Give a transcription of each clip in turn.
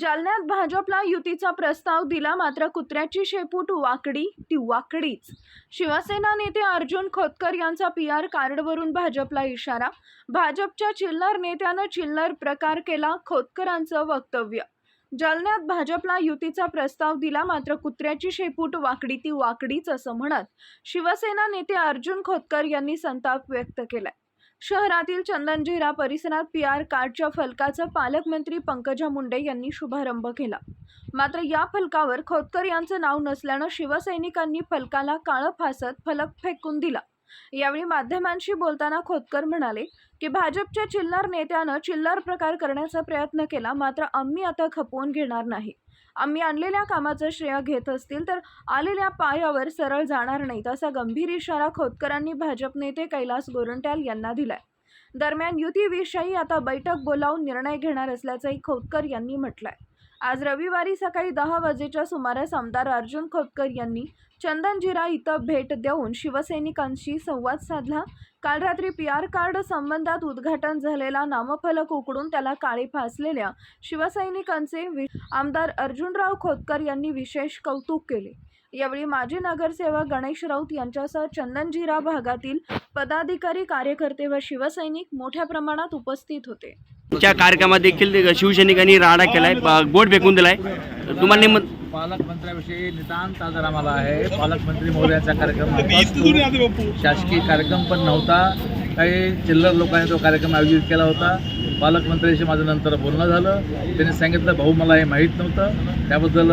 जालन्यात भाजपला युतीचा प्रस्ताव दिला मात्र कुत्र्याची शेपूट वाकडी ती वाकडीच. शिवसेना नेते अर्जुन खोतकर यांचा पी आर कार्डवरून भाजपला इशारा. भाजपच्या चिल्लर नेत्यानं चिल्लर प्रकार केला खोतकरांचं वक्तव्य. जालन्यात भाजपला युतीचा प्रस्ताव दिला मात्र कुत्र्याची शेपूट वाकडी ती वाकडीच असं म्हणत शिवसेना नेते अर्जुन खोतकर यांनी संताप व्यक्त केलाय. शहरातील चंदनजीरा परिसरात पी आर कार्डच्या फलकाचा पालकमंत्री पंकजा मुंडे यांनी शुभारंभ केला. मात्र या फलकावर खोतकर यांचं नाव नसल्यानं शिवसैनिकांनी फलकाला काळं फासत फलक फेकून दिला. यावेळी माध्यमांशी बोलताना खोतकर म्हणाले की भाजपच्या चिल्लर नेत्यानं चिल्लर प्रकार करण्याचा प्रयत्न केला मात्र आम्ही आता खपवून घेणार नाही. आम्ही आणलेल्या कामाचं श्रेय घेत असतील तर आलेल्या पायावर सरळ जाणार नाहीत असा गंभीर इशारा खोतकरांनी भाजप नेते कैलास गोरंट्याल यांना दिलाय. दरम्यान युतीविषयी आता बैठक बोलावून निर्णय घेणार असल्याचंही खोतकर यांनी म्हटलंय. आज रविवारी सकाळी दहा वाजेच्या सुमारास आमदार अर्जुन खोतकर यांनी चंदनजिरा इथं भेट देऊन शिवसैनिकांशी संवाद साधला. काल रात्री पी आर कार्ड संबंधात उद्घाटन झालेला नामफलक उकडून त्याला काळे फासलेल्या शिवसैनिकांचे वि- आमदार अर्जुनराव खोतकर यांनी विशेष कौतुक केले. यावेळी माजी नगरसेवक गणेश राऊत यांच्यासह चंदनजिरा भागातील पदाधिकारी कार्यकर्ते व शिवसैनिक मोठ्या प्रमाणात उपस्थित होते. च्या कार्यक्रमात देखील शिवसैनिकांनी राडा केलाय बोट फेकून दिलाय. तुम्हाला नेम- पालकमंत्र्याविषयी नितांत आजार आम्हाला आहे. पालकमंत्री महोदयाचा कार्यक्रम शासकीय कार्यक्रम पण नव्हता. काही चिल्लर लोकांनी तो कार्यक्रम आयोजित केला होता. पालकमंत्र्यांशी माझं नंतर बोलणं झालं. त्यांनी सांगितलं भाऊ मला हे माहीत नव्हतं. त्याबद्दल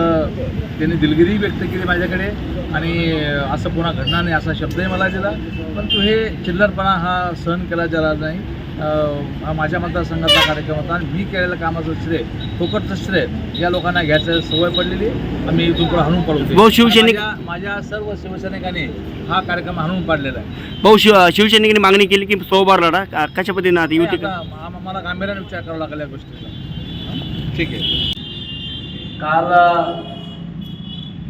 त्यांनी दिलगिरी व्यक्त केली माझ्याकडे आणि असं पुन्हा घडणार नाही असा शब्दही मला दिला. परंतु हे चिल्लरपणा हा सहन केला गेला नाही. हा माझ्या मतदारसंघाचा कार्यक्रम होता आणि मी केलेल्या कामाचं श्रेय फुकटचं श्रेय या लोकांना घ्यायचं सवय पडलेली. आम्ही इथून पुढे हाणून पडू भाऊ, शिवसैनिक- माझ्या सर्व शिवसैनिकांनी हा कार्यक्रम हाणून पाडलेला आहे. भाऊ शिव शिवसैनिकांनी मागणी केली की सोबार लढा कशा पद्धतीनं आता युती मला गांभीर्याने विचार करावा लागेल या गोष्टीचा. ठीक आहे. काल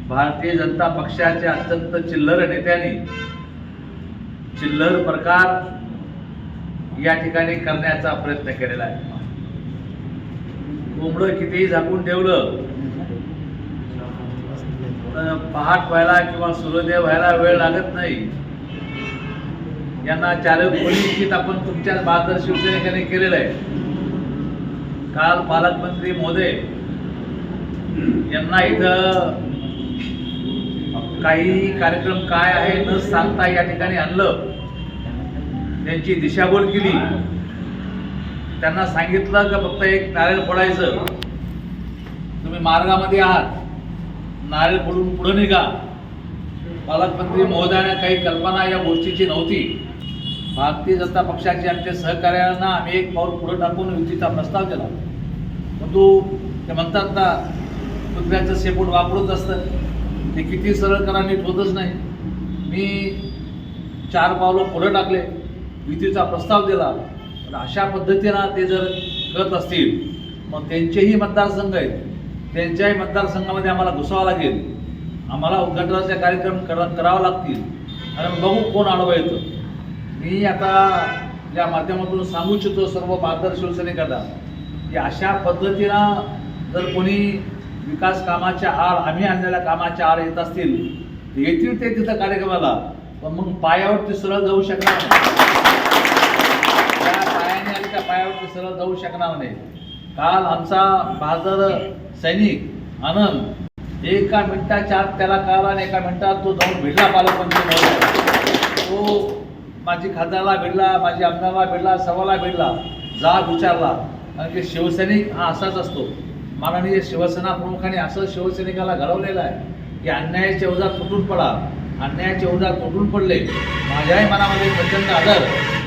भारतीय जनता पक्षाच्या अत्यंत चिल्लर नेत्यांनी चिल्लर प्रकार या ठिकाणी करण्याचा प्रयत्न केलेला आहे. कोंबडं कितीही झाकून ठेवलं पहाट व्हायला किंवा सूर्योदय व्हायला वेळ लागत नाही. यांना चालक पोलीस आपण तुमच्या बहादर शिवसैनिकांनी केलेलं आहे. काल पालकमंत्री मोदे यांना इथं काही कार्यक्रम काय आहे न सांगता या ठिकाणी आणलं. त्यांची दिशाभूल केली. त्यांना सांगितलं का फक्त एक नारळ फोडायचं. तुम्ही मार्गामध्ये आहात. नारळ फोडून पुढे निघा. पालकमंत्री महोदयाने काही कल्पना या गोष्टीची नव्हती. भारतीय जनता पक्षाचे आमच्या सहकार्यांना आम्ही एक पाऊल पुढे टाकून युतीचा प्रस्ताव केला परंतु ते म्हणतात ना कुत्र्याचं शेपूट वापरूच असतं. ते किती सरळ करा नीट होतच नाही. मी चार पावलं पुढं टाकले. युतीचा प्रस्ताव दिला. पण अशा पद्धतीनं ते जर करत असतील मग त्यांचेही मतदारसंघ आहेत. त्यांच्याही मतदारसंघामध्ये आम्हाला घुसावं लागेल. आम्हाला उद्घाटनाचे कार्यक्रम करा करावं लागतील. आणि बघू कोण आडवं येतं. मी आता या माध्यमातून सांगू इच्छितो सर्व बहादर शिवसैनिकांना की अशा पद्धतीनं जर कोणी विकास कामाच्या आड आम्ही आणलेल्या कामाच्या आड येत असतील तर येतील ते तिथं कार्यक्रमाला. पण मग पायावरती सरळ जाऊ शकणार नाही. त्या पायाने आणि त्या पायावरती सरळ जाऊ शकणार नाही. काल आमचा बहादर सैनिक आनंद एका मिनिटाच्या आत त्याला कळाला आणि एका मिनिटात तो जाऊन भिडला पालकमंत्री तो माझी खासदारला भिडला माझी आमदारला भिडला सर्वाला भिडला जाब विचारला कारण की शिवसैनिक हा असाच असतो. माननीय शिवसेना प्रमुखाने असं शिवसैनिकाला घडवलेलं आहे की अन्यायाच्या ओझा तुटून पडा. अन्यायाचे ओझा तोडून पडले. माझ्याही मनामध्ये प्रचंड आदर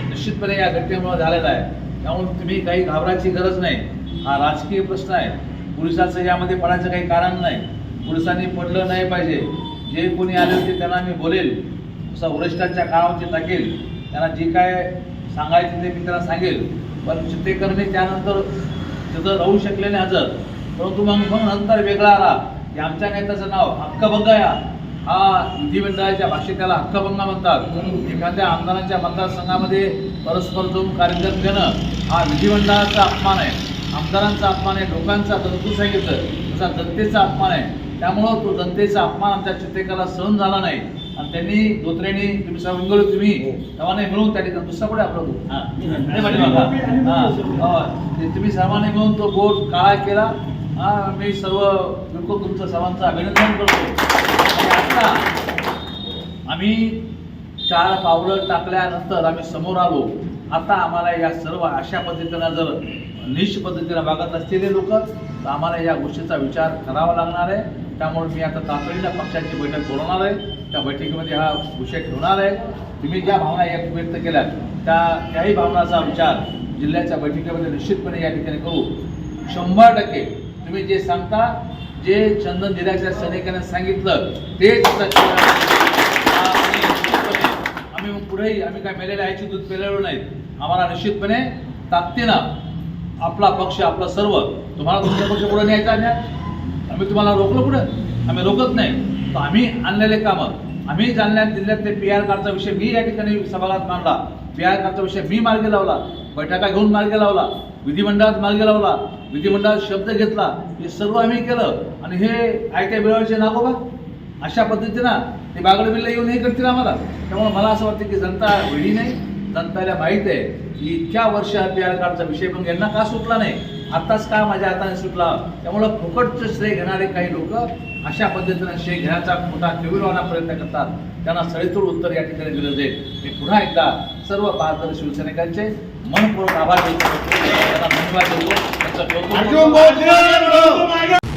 निश्चितपणे या घटनेमुळे झालेला आहे. त्यामुळे तुम्ही काही घाबरायची गरज नाही. हा राजकीय प्रश्न आहे. पोलिसाचं यामध्ये पडायचं काही कारण नाही. पोलिसांनी पडलं नाही पाहिजे. जे कोणी आले होते त्यांना मी बोलेल. तसा वरिष्ठांच्या काळामध्ये टाकेल त्यांना जे काय सांगायचे ते मी त्यांना सांगेल. पण चित्तेकरणी त्यानंतर तिथं राहू शकले नाही हजर. परंतु मग मग नंतर वेगळा आला. की आमच्या नेत्याचं नाव हक्कभंग या हा विधिमंडळाच्या भाषेत त्याला हक्कभंग म्हणतात. एखाद्या आमदारांच्या मतदारसंघामध्ये परस्पर जाऊन कार्यक्रम घेणं हा विधिमंडळाचा अपमान आहे. आमदारांचा अपमान आहे लोकांचा तंतू सांगितलं. तसा जनतेचा अपमान आहे. त्यामुळं तो जनतेचा अपमान आमच्या चित्तेकाला सहन झाला नाही. आणि त्यांनी धोत्रेने तुम्ही सर्व तुम्ही सर्वांनी मिळून त्या ठिकाणी दुसरा पुढे आपला तुम्ही सर्वांनी मिळून तो बोट काळा केला. हा मी सर्व बिलकुल तुमचं सर्वांचं अभिनंदन करतो. आता आम्ही चार पावलं टाकल्यानंतर आम्ही समोर आलो. आता आम्हाला या सर्व अशा पद्धतीनं जर निश पद्धतीनं वागत असलेले लोक तर आम्हाला या गोष्टीचा विचार करावा लागणार आहे. त्यामुळे मी आता तातडीनं पक्षाची बैठक बोलवणार आहे. त्या बैठकीमध्ये हा विषय ठेवणार आहे. तुम्ही ज्या भावना या व्यक्त केल्या त्या त्याही भावनाचा विचार जिल्ह्याच्या बैठकीमध्ये निश्चितपणे या ठिकाणी करू. शंभर टक्के. तुम्ही जे सांगता जे चंदन जिल्ह्याच्या सैनिकांनी सांगितलं तेच आम्ही मग पुढेही आम्ही काय मेलेल्या आईची दूध पेलेलो नाहीत. आम्हाला निश्चितपणे ताकदीनं आपला पक्ष आपला सर्व तुम्हाला तुमचा पक्ष पुढे न्यायचा नाही आम्ही तुम्हाला रोखलं पुढं आम्ही रोखत नाही. तर आम्ही आणलेले कामं आम्ही जालन्यात जिल्ह्यातले पी आर कार्डचा विषय मी या ठिकाणी सभागृहात मांडला. पी आर कार्डचा विषय मी मार्गी लावला. बैठका घेऊन मार्गी लावला. विधिमंडळात मार्गी लावला विधिमंडळात शब्द घेतला हे सर्व आम्ही केलं. आणि हे ऐकाय मिळवायचे नागोबा अशा पद्धतीनं ते बागड बिल्ला येऊन हे करतील आम्हाला. त्यामुळे मला असं वाटतं की जनता वेळी नाही जनताला माहीत आहे की इतक्या वर्ष हा पी आर कार्डचा विषय पण यांना का सुटला नाही? आत्ताच का माझ्या हाताने सुटला? त्यामुळं फुकटचं श्रेय घेणारे काही लोक अशा पद्धतीनं श्रेय घेण्याचा मोठा केविलवाना प्रयत्न करतात. त्यांना सळीतूर उत्तर या ठिकाणी दिलं जाईल. मी पुन्हा एकदा सर्व बहादर शिवसैनिकांचे मनपूर्वक आभार करतो. त्यांना धन्यवाद देतो. त्यांचं कौतुक